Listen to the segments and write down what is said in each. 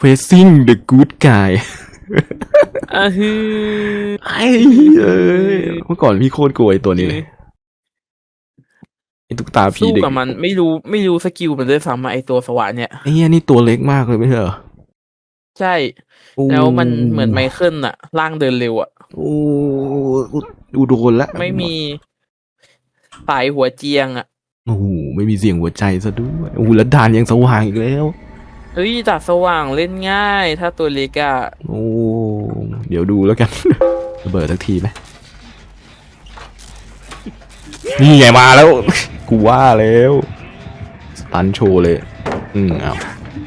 facing the good guy อะฮือไอ้เอ้ยเมื่อก่อนพี่โคตรกลัวไอ้ตัวนี้เลยไอ้ตุ๊กตาผีสู้เด็กกับมันไม่รู้ไม่รู้สกิลมันด้วยซ้ำอะไอตัวสวะเนี่ย ไอ้เหี้ยนี่ตัวเล็กมากเลยไม่ใช่เหรอใช่โอ้แล้วมันเหมือนไมเคิลอะร่างเดินเร็วอะโอ้ดูโดนละไม่มีสายหัวเจียงอะโอ้โหไม่มีเสียงหัวใจซะด้วยโอ้โหแล้วด่านยังสว่างอีกแล้ว เฮ้ยจัดสว่างเล่นง่าย ถ้าตัวเล็กอะโอ้เดี๋ยวดูแล้วกัน ระเบิดสักทีไหมนี่ไงมาแล้ว กูว่าแล้วสตันโชว์เลย อืมเอา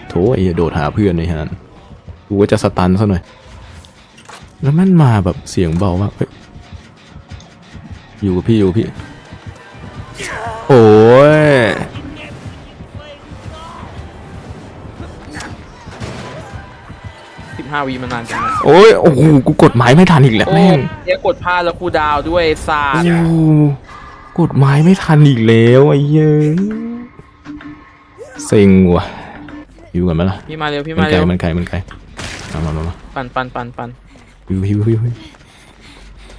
โถไอ้เหี้ยโดดหาเพื่อนในฮะกูก็จะสตันซะหน่อย แล้วมันมาแบบเสียงเบามากอยู่กับพี่อยู่พี่ โอ้ย ห้าวีมันนานจังนะโอ้ยโอ้โหกูกดหมายไม่ทันอีกแล้วโอ้แม่งเดี๋ยวกดพลาดแล้วครูดาวด้วยศาสตร์โอ้กดไม้ไม่ทันอีกแล้วไอ้เย้ยเซ็งว่ะอยู่กันไหมล่ะพี่มาเร็วพี่มัมานไกลเร็วมันไกลมันไกลมามามามาปันปันปันปันหิวหิวหิวหิว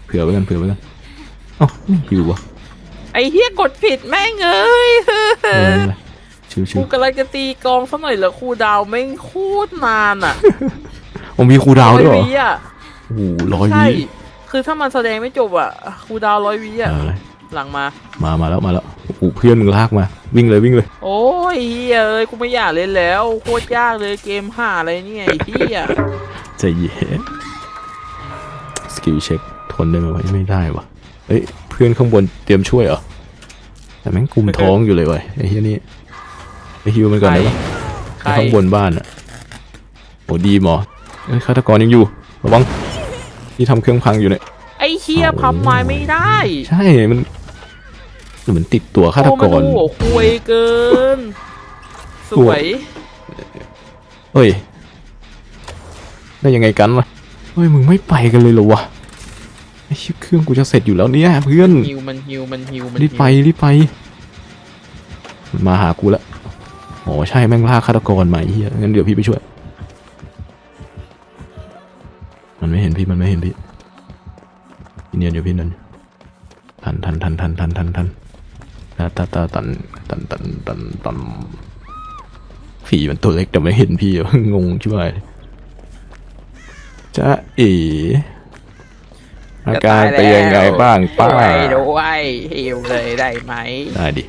เผื่อไว้กันเผื่อไว้กันเอ้าไม่หิววะไอเฮียกดผิดแม่งเอ้ยเออไม่เป็นไรชิวชิกูวกำลังจะตีกลองสักหน่อยแล้วครูดาวแม่งโคตรนานอะ ผมมีครูดาวด้วยเหรอร้วิอะโอ้โหร้อยใช่วิคือถ้ามันแสดงไม่จบอะครูดาวร้อยวิอะเออหลังมา มามาแล้วมาแล้วโอ้โหเพื่อนมึงลากมา วิ่งเลยวิ่งเลย โอ้ยเฮียเอ้ยกูไม่อยากเล่นแล้วโคตรยากเลยเกมห่าอะไรเนี่ยไอ้เฮียใจเย็นสกิลเช็คทนได้ไหมวะไม่ได้วะเฮ้ยเพื่อนข้างบนเตรียมช่วยเหรอ แต่แม่งกุมท้องอยู่เลยเว้ยไอ้เหี้ยนี่ไปฮิวมันก่อนได้ปะใครข้างบนบ้านอะโอ้ดีหมอ เอ้ยฆาตกรยังอยู่ระวังที่ทำเครื่องพังอยู่เนี่ย ไอ้เฮียพับไม้ไม่ได้ใช่ มันเหมือนติดตัวฆาตโอ้กมันรหัวคุยเกิน สวยเฮ้ย ได้ยังไงกันวะเฮ้ย มึงไม่ไปกันเลยเหรอวะ ไอ้ชิบเครื่องกูจะเสร็จอยู่แล้วเนี่ยเพื่อน ฮิวมันฮิวมันฮิวมันรีบไปรีบไป มันมาหากูแล้วโอ้ใช่แม่งล่าฆาตกรมาไอ้เฮียงั้นเดี๋ยวพี่ไปช่วย ยนอยู่พี่นั่นทันทันทันทันทันทันทันตาตาตาตันตันตันตันตันผีมันตัวเล็กแต่ไม่เห็นพี่อะงงชิบหายจ้าเอ๋อาการเป็นยังไงบ้างป้าช่วยด้วยฮิวเลยได้ไหมได้ดิ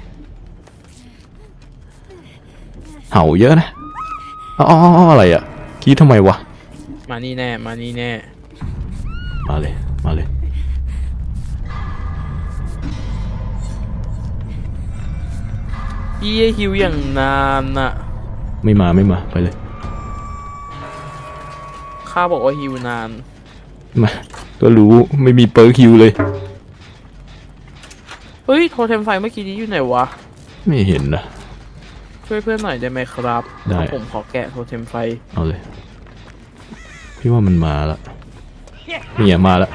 เห่าเยอะนะอ๋ออ๋ออ๋ออะไรอะกรีดทำไมวะ มานี่แน่ มานี่แน่ มาเลย มาเลยเฮียฮิวอย่างนานน่ะไม่มาไม่มาไปเลย ข้าบอกว่าฮิวนาน มา ก็รู้ไม่มีเปิร์คิวเลย เฮ้ยโทรเทมไฟเมื่อกี้นี้อยู่ไหนวะ ไม่เห็นนะ ช่วยเพื่อนหน่อยได้ไหมครับได้เพราะผมขอแกะโทรเทมไฟ เอาเลย พี่ว่ามันมาแล้วเนี่ยมาแล้ว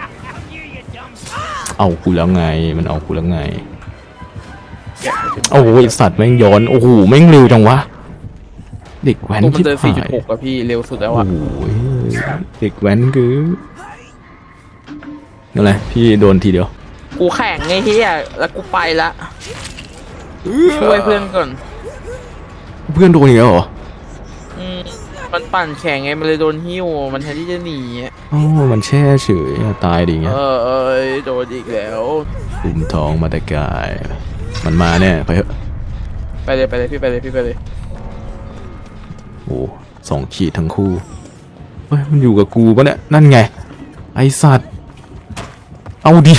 เอากูแล้วไง มันเอากูแล้วไงแกะ โทรเทมไฟโอ้โหไอ้สัตว์แม่งย้อนโอ้โหแม่งเร็วจังวะเด็กแว้นโอ้มันที่เดินหาย4.6อะพี่เร็วสุดแล้วโอ้อะโหเด็กแว้นคืออะไรพี่โดนทีเดียว กูแข่งไงเฮียแล้วกูไปละช่วยเพื่อนก่อนเพื่อนโดนอีกแล้วเหรออืมมันปั่นแข่งไงมันเลยโดนหิ้วมันแทนที่จะหนีอะอ๋อมันแช่เฉยอะตายดิเอเงี้ยอเอยโดนอีกแล้วปุ่มทองมาแต่กาย มันมาแน่ไปเถอะไปเลยไปเลยพี่ไปเลยพี่ไปเลยโอ้สองขีดทั้งคู่เฮ้ยมันอยู่กับกูปะเนี่ยนั่นไง ไอสัตว์ เอาดิ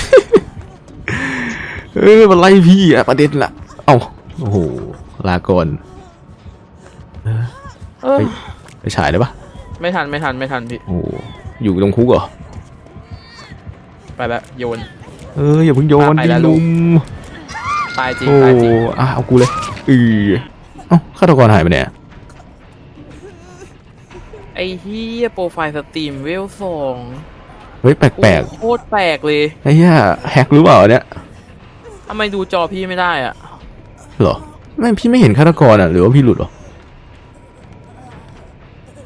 เออมันไล่พี่อะประเด็นละเอาโอ้โหลาก่อนเออไปไปฉายได้ปะไม่ทันไม่ทันไม่ทันพี่โอ้โหอยู่ตรงคุกเหรอ ไปละโยน เอออย่าเพิ่งโยนไปดิแล้วลูลุกม ตายจริงโอ้ตายจริงอะเอากูเลยอือเอ้าฆาตกรหายไปไหนอะไอ้เฮียโปรไฟล์สตรีมเวลสองเฮ้ยแปลกโคตรแปลกเลยๆไอ้เหี้ยแฮกหรือเปล่าเนี่ยทำไมดูจอพี่ไม่ได้อะเหรอไม่พี่ไม่เห็นฆาตกรอะหรือว่าพี่หลุดเหรอ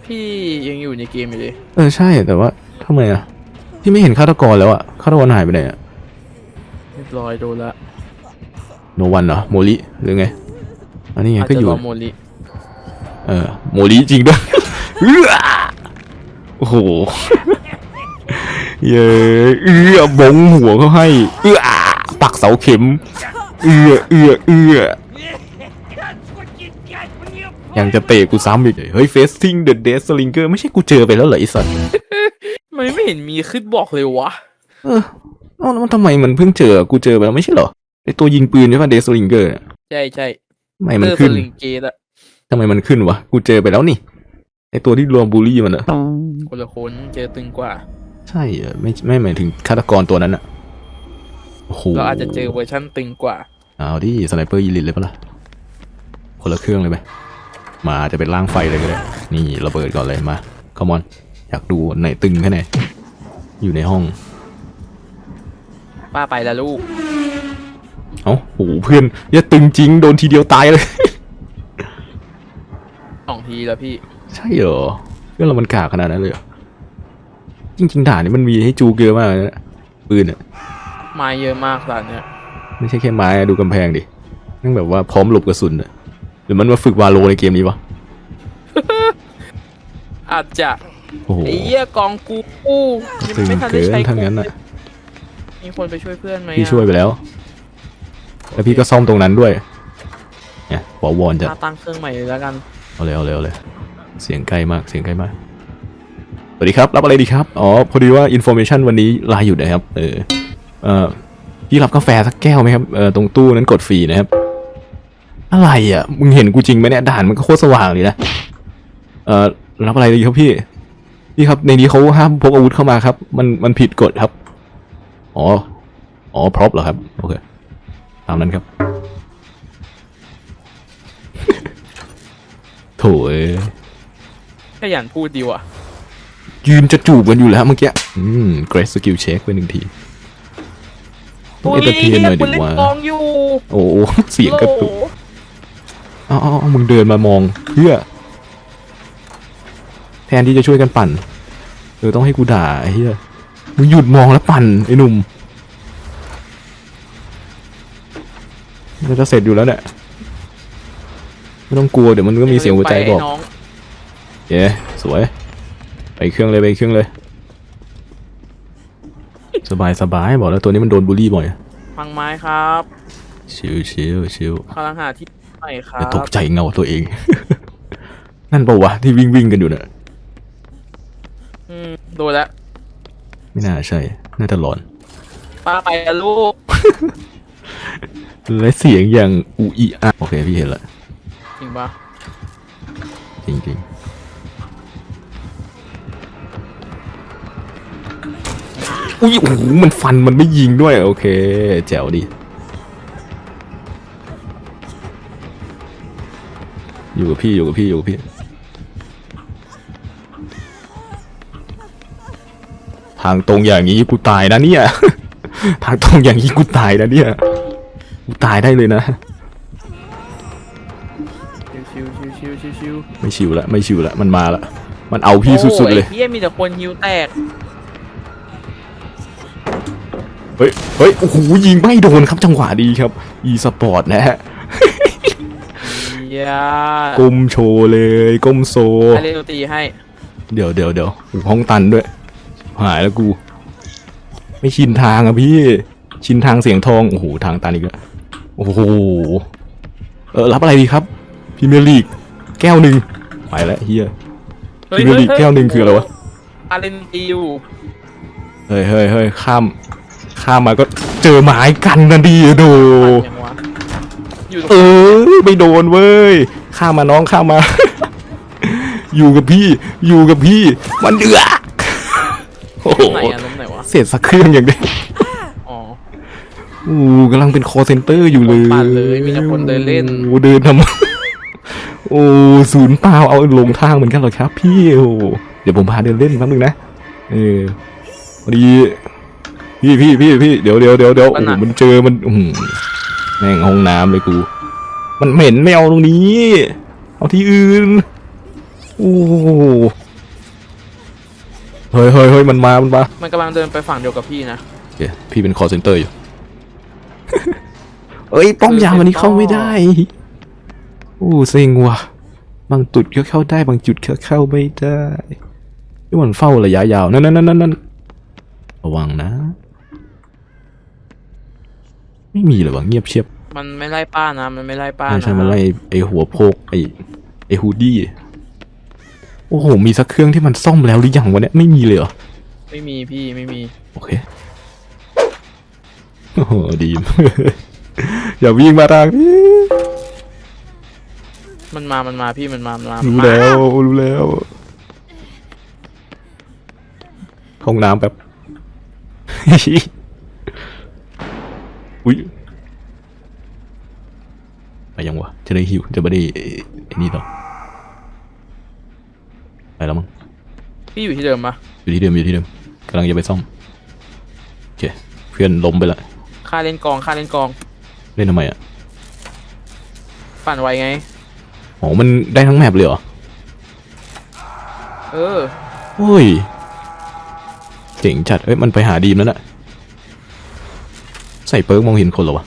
พี่ยังอยู่ในเกมอยู่เลยเออใช่แต่ว่าทำไมอะพี่ไม่เห็นฆาตกรแล้วอะฆาตกรหายไปไหนอะเรียบร้อยโดนละ โนวันเหรอโมลิหรือไงอันนี้ไงอาจก็จะอยู่รอโมลิเออโมลิจริงด้วยเอื้อโอ้โหเย้เอื้อบงหัวเขาให้ เอื้อปักเสาเข็ม เอื้อเอื้อเอื้อยังจะเตะกูซ้ำอีกเฮ้ยเฟสซิ่งเดอะเดสลิงเกอร์ไม่ใช่กูเจอไปแล้วเหรอไอ้สัตว์มันไม่เห็นมีขึ้นบอกเลยวะ เออเอ้าแล้วมันทำไมมันเพิ่งเจอ กูเจอไปแล้วไม่ใช่เหรอ ไอตัวยิงปืนใช่ป่ะเดสลิงเกอร์ใช่ใช่ทำไมเตมันอร์สขึ้นลิงเกตอะทำไมมันขึ้นวะ กูเจอไปแล้วนี่ ไอตัวที่รวมบูลลี่มันอะคนละคนเจอตึงกว่า ใช่เหรอไม่ไม่หมายถึงฆาตกรตัวนั้นอะโอ้โหเราอาจจะเจอเวอร์ชั่นตึงกว่า เอาดิสไนเปอร์ยีลินเลยปะล่ะ คนละเครื่องเลยไหมมาจะเป็นร่างไฟเลยก็ได้ นี่ระเบิดก่อนเลยมาคอมอน อยากดูไหนตึงแค่ไหน อยู่ในห้อง ป้าไปแล้วลูก เอ้าโหเพื่อนอย่าตึงจริงโดนทีเดียวตายเลย สองทีแล้วพี่ ใช่เหรอเรื่องเรามันกากขนาดนั้นเลยเหรอจริงๆด่านนี้มันมีให้จูเกอร์มากเลยนะปืนอะไม้เยอะมากตอนเนี้ยไม่ใช่แค่ไม้อะดูกำแพงดินั่งแบบว่าพร้อมหลบกระสุนอะหรือมันมาฝึกวาโลในเกมนี้วะอาจจะโอ้โหไอ้เหี้ยกองกูกูยังตึงไม่ทันได้เกินใช้ทั้งนั้นอะมีคนไปช่วยเพื่อนไหมอะพี่ช่วยไปแล้ว แล้วพี่ก็ซ่อมตรงนั้นด้วยเนี่ยวอวอนจะมาตั้งเครื่องใหม่เลยแล้วกันเอาเลยเอาเลยเอาเลยเสียงใกล้มากเสียงใกล้มากสวัสดีครับรับอะไรดีครับอ๋อพอดีว่าอินโฟเมชันวันนี้ลายอยู่นะครับเออเออพี่รับกาแฟสักแก้วไหมครับเออตรงตู้นั้นกดฟรีนะครับ อะไรอะมึงเห็นกูจริงไหมเนี่ยด่านมันก็โคตรสว่างเลยนะเอ่อรับอะไรดีครับพี่พี่ครับในนี้เขาห้ามพกอาวุธเข้ามาครับ มันมันผิดกฎครับ อ๋อ อ๋อพร็อพเหรอครับ โอเค ตามนั้นครับ โถเอ้ยขยันพูดดีว่ะ ยืนจะจูบกันอยู่แล้วเมื่อกี้ อืมเกรสสกิลเช็คไปหนึ่งทีต้องเอเตอร์เทนหน่อยดิกูเล่นวะกองอยู่โอ้โหเสียงกระตุกโหลอ้าวอ้าวอ้าวมึงเดินมามองเพื่อ แทนที่จะช่วยกันปั่นเออต้องให้กูด่าไอ้เหี้ยมึงหยุดมองแล้วปั่นไอ้หนุ่ม เราจะเสร็จอยู่แล้วเนี่ยไม่ต้องกลัวเดี๋ยวมันก็มีเสียงหัวใจบอกไปน้องเย้สวย ไปเครื่องเลยไปเครื่องเลย สบายสบายบอกแล้วตัวนี้มันโดนบูลลี่บ่อยฟังไม้ครับชิวชิวชิวกำลังหาที่ใหม่ครัอย่าบตกใจเงาตัวเอง นั่นเปล่าวะที่วิ่งวิ่งกันอยู่เนี่ยอืมโดนแล้วไม่น่าใช่ น่าจะหลอนป้าไปแล้วลูก และเสียงอย่างอูอีอาโอเคพี่เห็นละจริงปะจริงจริงๆอุ้ยโอ้โหมันฟันมันไม่ยิงด้วยโอเคแจ๋วดีอยู่กับพี่อยู่กับพี่อยู่กับพี่ทางตรงอย่างนี้กูตายนะเนี่ย ทางตรงอย่างนี้กูตายนะเนี่ยกู ตายได้เลยนะ ชิวชิวชิวชิวชิวไม่ชิวละไม่ชิวละมันมาละมันเอาพี่สุดๆเลยโอ้ไอ้เฮียมีแต่คนฮิวแตก เฮ้ยเฮ้ยโอ้โหยิงไม่โดนครับจังหวะดีครับ e สปอร์ตนะฮะเฮียก้มโชว์เลยก้มโซให้เล่นดนตรีให้ เดี๋ยวเดี๋ยวเดี๋ยวโอ้โหห้องตันด้วย หายแล้วกู ไม่ชินทางอะพี่ ชินทางเสียงทอง โอ้โห ทางตันอีกแล้วโอ้โห เออรับอะไรดีครับพรีเมียร์ลีกแก้วหนึ่งไปแล้วเฮียฮ้พรีเมียร์ลีกแก้วหนึ่งคืออะไรวะอาเล่นดนตรีอยู่เฮ้ยเฮ้ยเฮ้ยข้าม ข้ามมาก็เจอไม้กันนะดีโดปั่นยังวะอยู่ตรงเออไม่โดนเว้ย ข้ามมาน้องข้ามมา อยู่กับพี่ อยู่กับพี่ มันเดือดโอ้โหไหนอะล้มไหนวะเสร็จสักเครื่องอย่างเดียวอ๋อ อู้กำลังเป็นคอเซนเตอร์อยู่เลยคนปั่นเลยมีแต่คนเดินเล่น โอ้เดินทำไมโอ้ศูนย์เปล่าเอาลงทางเหมือนกันเหรอครับ พี่โอ้เดี๋ยวผมพาเดินเล่นแป๊บนึงนะเออพอดีพี่พี่พี่พี่เดี๋ยวเดี๋ยวเดี๋ยวเดี๋ยวโอ้โหมันเจอมันอืมแม่งห้องน้ำเลยกู มันเหม็นไม่เอาตรงนี้ เอาที่อื่นโอ้โอ้โหเฮ้ยเฮ้ยเฮ้ยมันมามันมามันกำลังเดินไปฝั่งเดียวกับพี่นะโอเคพี่เป็น call center อยู่ เอ้ยป้อมยามอันนี้เข้าไม่ได้โอ้เซ็งว่ะ บางจุดก็เข้าได้บางจุดก็เข้าไม่ได้นี่มันเฝ้าระยะยาวนั่นนั่นนั่นนั่นระวังนะ ไม่มีเลยวะเงียบเชียบ มันไม่ไล่ป้านะ มันไม่ไล่ป้าไม่นะใช่มันไล่ไอหัวโพกไอไอฮูดี้โอ้โห มีสักเครื่องที่มันซ่อมแล้วหรือยังวะเนี่ยไม่มีเลยเหรอ ไม่มีพี่ไม่มี โอเค โอ้โหดีม อย่าวิ่งมาทางนี้มันมา มันมาพี่ มันมา มันมารู้มาแล้ว รู้แล้วห้องน้ำแบบ อุ้ยไปยังวะ จะได้หิว จะไม่ได้ไอ้นี่หรอไปแล้วมั้ง พี่อยู่ที่เดิมปะอยู่ที่เดิมอยู่ที่เดิมกำลังจะไปซ่อมโอเคเพื่อนล้มไปละ ค่าเล่นกองค่าเล่นกอง เล่นทำไมอะปั่นไวไงอ๋อมันได้ทั้งแมปเลยเหรอ เออโอ้ยเจ๋งจัด เอ้ย มันไปหาดีมแล้วน่ะ ใส่เปิร์กมองเห็นคนเหรอวะ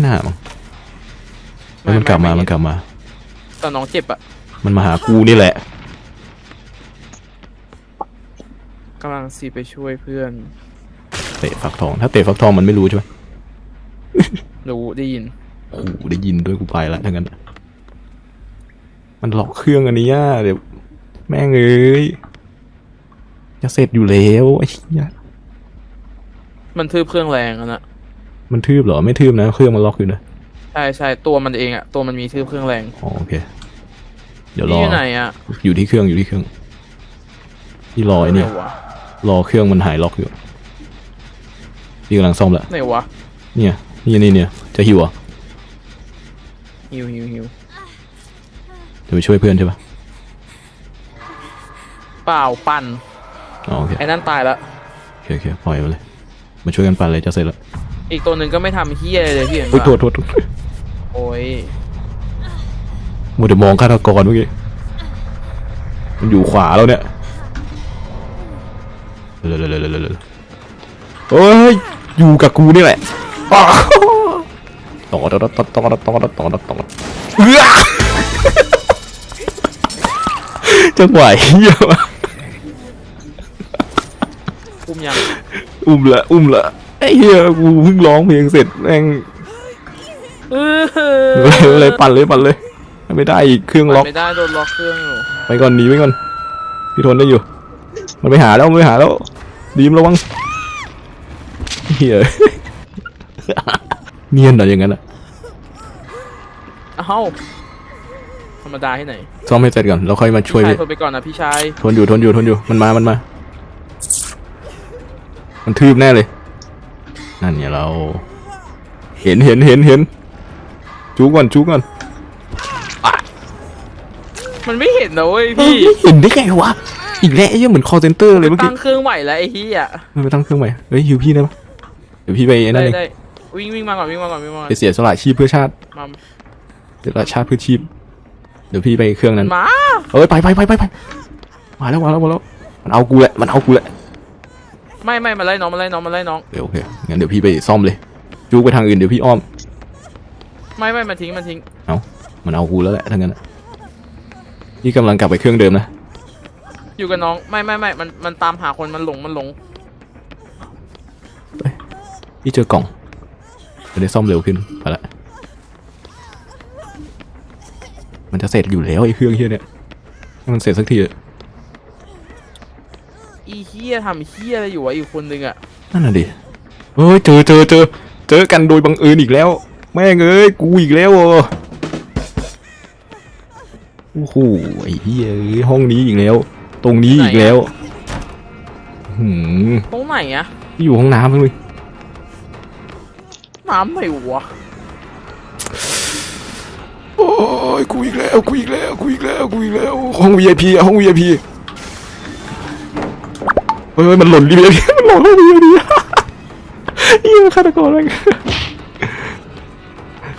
หน้ามั้งเอ้ยมันกลับมา มันกลับมา ตอนน้องเจ็บอะมันมาหากูนี่แหละ กำลังสีไปช่วยเพื่อน เตะฟักทอง ถ้าเตะฟักทองมันไม่รู้ใช่ไหมรู้ได้ยินโอ้โหได้ยินด้วยกูไปละทั้งนั้นน่ะมันล็อกเครื่องอันนี้อะเดี๋ยวแม่งเอ้ยจะเสร็จอยู่แล้วไอ้เหี้ยมันทืบเครื่องแรงอะนะมันทืบเหรอไม่ทืบนะเครื่องมันล็อกอยู่นะใช่ใช่ตัวมันเองอะตัวมันมีทืบเครื่องแรงอ๋อโอเค เดี๋ยวรพี่ออยู่ไหนอะอยู่ที่เครื่องอยู่ที่เครื่องที่รอไอ้นี่ไหนวะรอเครื่องมันหายล็อกอยู่ พี่กำลังซ่อมละไหนวะเนี่ยนี่นี่เนี่ยจะหิวเหรอะฮิวฮิวฮิวจะไปช่วยเพื่อนใช่ปะเปล่าปั่นอ๋อโอเคไอ้นั่นตายละโอเคโอเคปล่อยมาเลยมาช่วยกันปั่นเลยจะเสร็จแล้วอีกตัวหนึ่งก็ไม่ทำเฮียอะไรเลยพี่เห็นอุ้ยปะโทษโทษโทษโอ้ยมัวแต่มองฆาตกรเมื่อกี้มันอยู่ขวาแล้วเนี่ยเร็วเร็วเร็วเร็ว เอ้ยอยู่กับกูนี่แหละต่อดตอต่อต่อต่อต่อต่อต่อต่อจังหวะเฮียวอุ้มยังอุ้มละอุ้มละไอ้เฮียกูเพิ่งร้องเพลงเสร็จแม่งออเลยปั่นเลยปั่นเลย ไม่ได้อีกเครื่องล็อกไม่ได้โดนล็อกเครื่องอยู่ไปก่อนหนีไปก่อนพี่ทนได้อยู่ มันไปหาแล้วมันไปหาแล้วดีมระวัง เฮียเนียนเหรออย่างนั้นอะเอ้าธรรมดาที่ไหนซ่อมให้เสร็จก่อนแล้วค่อยมาช่วยพี่พี่ชายทนไปก่อนนะพี่ชายทนอยู่ทนอยู่ทนอยู่มันมามันมา มันทืบแน่เลย นั่นเนี่ยเรา เห็นเห็นเห็นเห็นจูก่อนจูก่อนมันไม่เห็นนะเว้ยเฮ้ยพี่เห็นได้ไงวะอีกแล้วไอ้เหี้ยเหมือนคอเซนเตอร์เลยเมื่อกี้ตั้งเครื่องใหม่แล้วไอ้เฮียมันไปตั้งเครื่องใหม่เฮ้ยฮิวพี่ได้ปะ เดี๋ยวพี่ไปไอ้นั่ได้นเองได้วิ่งวิ่งมาก่อนวิ่งมาก่อนวิ่งมาก่อนไปเสียสละชีพเพื่อชาติมาเสียสละชาติเพื่อชีพ เดี๋ยวพี่ไปเครื่องนั้น มาเอ้ยไปไปไปไปไปมาแล้วมาแล้วมาแล้ว มันเอากูแหละ มันเอากูแหละไม่ไม่มาไล่น้องมาไล่น้องมาไล่น้องเดี๋ยวโอเค งั้นเดี๋ยวพี่ไปซ่อมเลย จูกไปทางอื่นเดี๋ยวพี่อ้อม ไม่ไม่มาทิ้งมาทิ้งมันเอากูแล้วแหละทั้งนั้นอะพี่กำลังกลับไปเครื่องเดิมนะ อยู่กับน้องไม่ไม่ไม่มันมันตามหาคนมันหลงมันหลง พี่เจอกล่องจะได้ซ่อมเร็วขึ้นไปละมันจะเสร็จอยู่แล้วไอ้เครื่องเฮียเนี่ยให้มันเสร็จสักทีเถอะอีเฮียทำเฮียอะไรอยู่วะอีกคนนึงอะนั่นน่ะดิเฮ้ยเจอเจอเจอเจอกันโดยบังเอิญอีกแล้ว แม่งเอ้ยกูอีกแล้วเหรอโอ้โหไอ้เหี้ยเอ้ยห้องนี้อีกแล้ว ตรงนี้อีกแล้วหืมตรงไหนอะที่อยู่ห้องน้ำเลย น้ำไหนวะโอ้ยกูอีกแล้วกูอีกแล้วกูอีกแล้วกูอีกแล้วห้อง VIP อะห้อง VIP เฮ้ยเฮ้ยมันหล่น VIP มันหล่นห้อง VIP เหี้ยฆาตกรแม่ง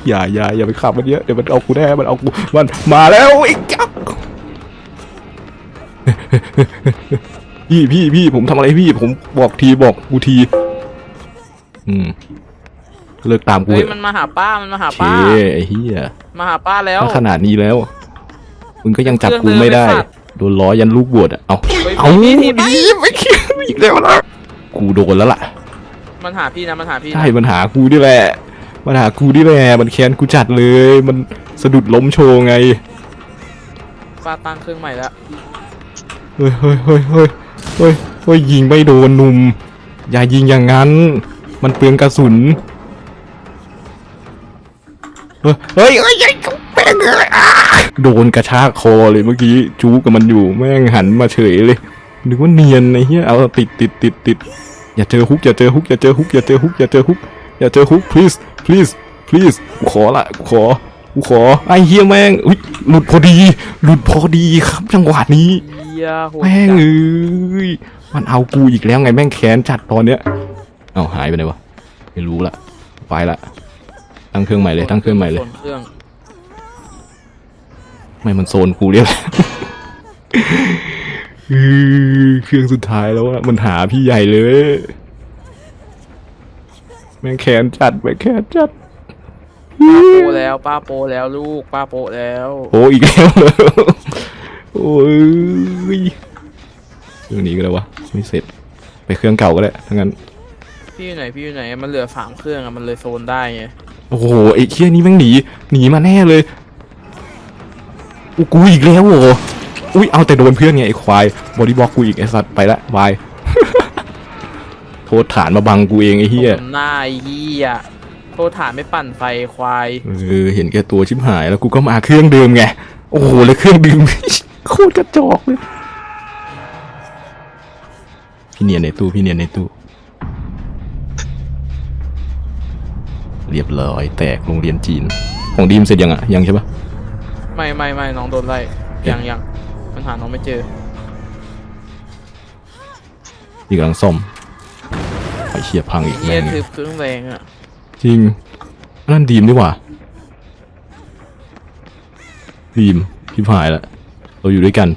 อย่าอย่าอย่าไปขับมันเยอะเดี๋ยวมันเอากูแน่มันเอากูมันมาแล้วไอ้จับพี่พี่พี่ผมทำอะไรพี่ผมบอกทีบอกกูที อืม เลิกตามกูเฮ้ยเถอะมันมาหาป้ามันมาหาโอเคป้า ไอ้เหี้ยมาหาป้าแล้ว ถ้าขนาดนี้แล้ว มึงก็ยังจับกูไม่ได้เครื่องเดินไปสัตว์โดนล้อยันลูกบวชอะเอาเฮ้ยเอาพี่ดีพี่พี่ไม่เคียอีกแล้วนะกูโดนแล้วล่ะ มันหาพี่นะมันหาพี่นะใช่มันหากูนี่แหละ มันหากูนี่แหละ มันแค้นกูจัดเลย มันสะดุดล้มโชว์ไง ป้าตั้งเครื่องใหม่แล้วเฮ้ยเฮ้ยเฮ้ยเฮ้ยเฮ้ยเฮ้ยยิงไม่โดนหนุ่ม อย่ายิงอย่างนั้น มันเปลืองกระสุน เฮ้ยเฮ้ยเฮ้ยเฮ้ยแม่งเลยอะโดนกระชากคอเลยเมื่อกี้จูกับมันอยู่แม่งหันมาเฉยเลยนึกว่าเนียนไอ้เหี้ยเอาติดติดติดติดอย่าเจอฮุกอย่าเจอฮุกอย่าเจอฮุกอย่าเจอฮุกอย่าเจอฮุกอย่าเจอฮุก please please please กูขอละกูขอกูขอไอ้เหี้ยแม่งอุ๊ยหลุดพอดี หลุดพอดีครับจังหวะนี้เฮียโหดแม่งจัดเอ้ยมันเอากูอีกแล้วไงแม่งแค้นจัดตอนเนี้ยเอาหายไปไหนวะไม่รู้ละไปละ ตั้งเครื่องใหม่เลยตั้งเครื่องใหม่เลยส่วนเครื่องไม่มันโซนกูเรียบอือเครื่องสุดท้ายแล้วอะมันหาพี่ใหญ่เลย แม่งแค้นจัดแม่งแค้นจัดป้าโปแล้วป้าโปแล้วลูกป้าโปแล้วโอ้อีกแล้วเหรอโอ้ยเครื่องนี้ก็แล้ววะไม่เสร็จ ไปเครื่องเก่าก็ได้ทั้างนั้น พี่อยู่ไหนพี่อยู่ไหนมันเหลือสามเครื่องอะมันเลยโซนได้ไงโอ้โหไอ้เคี้ยนี้แม่งหนีหนีมาแน่เลยอู้กูอีกแล้วเหรออุ้ยเอาแต่โดนเพื่อนไงไอ้ควายบอดี้บล็อกกูอีกไอ้สัตว์ไปละบายโทษฐานมาบังกูเองไอ้เฮียผมหน้าไอ้เฮียโทษฐานไม่ปั่นไฟควายเออเห็นแก่ตัวชิบหายแล้วกูก็มาเครื่องเดิมไงโอ้โหแล้วเครื่องดึงโคตรกระจอกเลยพี่เนียนในตู้พี่เนียนในตู้ เรียบร้อย แตกโรงเรียนจีน ของดีมเสร็จยังอะ ยังใช่ปะไม่ไม่ไม่น้องโดนไล่ยังยังมันหาน้องไม่เจอนี่กำลังซ่อมไอ้เชี่ยพังอีกเฮีแม่ยงคือเครื่องแรงอะจริง นั่นดีมดีกว่า ดีมพี่พายละเราอยู่ด้วยกัน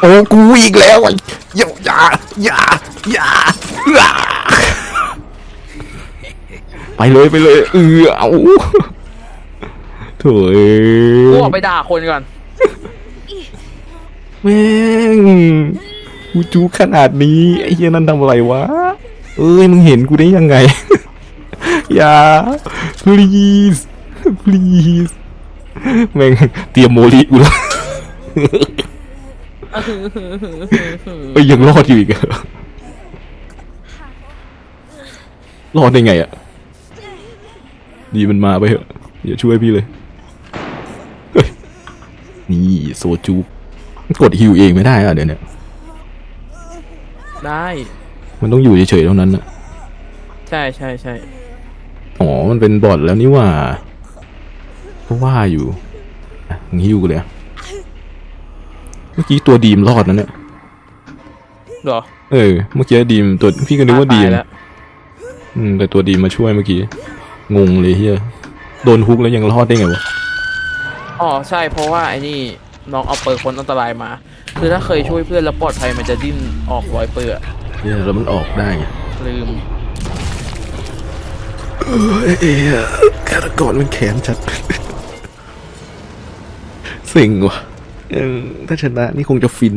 โอ้กูอีกแล้วไอ้อย่าอย่าอย่าอย่าอย่า ไปเลยไปเลยเออเอาโถ่เอ้กูยออกไปด่าคนก่อน แม่งกูจูขนาดนี้ไอ้เหี้ยนั่นทำอะไรวะเอ้ยมึงเห็นกูได้ยังไง อย่า please please แม่งเตรียมโมลิกูแล้ว เอ้ยยังรอดอยู่อีกเหรอรอดได้ไงอะ ดีมันมาไปเถอะอย่าช่วยพี่เลยเฮ้ยนี่โซจูกดฮิวเองไม่ได้อะเดี๋ยวเนี้ได้ มันต้องอยู่เฉยๆเท่านั้นนะใช่ใช่ใช่อ๋อ มันเป็นบอทแล้วนี่หว่าก็ว่าอยู่อะมึงฮิวกูเลยอะเมื่อกี้ตัวดีมรอดนะเนี่ยเหรอ เออ เมื่อกี้ดีมตัวพี่ก็นึกว่าดีมตยแล้วอืมแต่ตัวดีมมาช่วยเมื่อกี้ งงเลยเฮียโดนฮุกแล้วยังรอดได้ไงวะ อ๋อใช่เพราะว่าไอ้นี่น้องเอาเปิดคนอันตรายมา คือถ้าเคยช่วยเพื่อนแล้วปลอดภัยมันจะดิ้นออกรอยเปื้อะเฮียแล้วมันออกได้ไงลืมเอ้ยฆาตกรมันแขนชัด สิ่งว่ะเออถ้าชนะนี่คงจะฟิน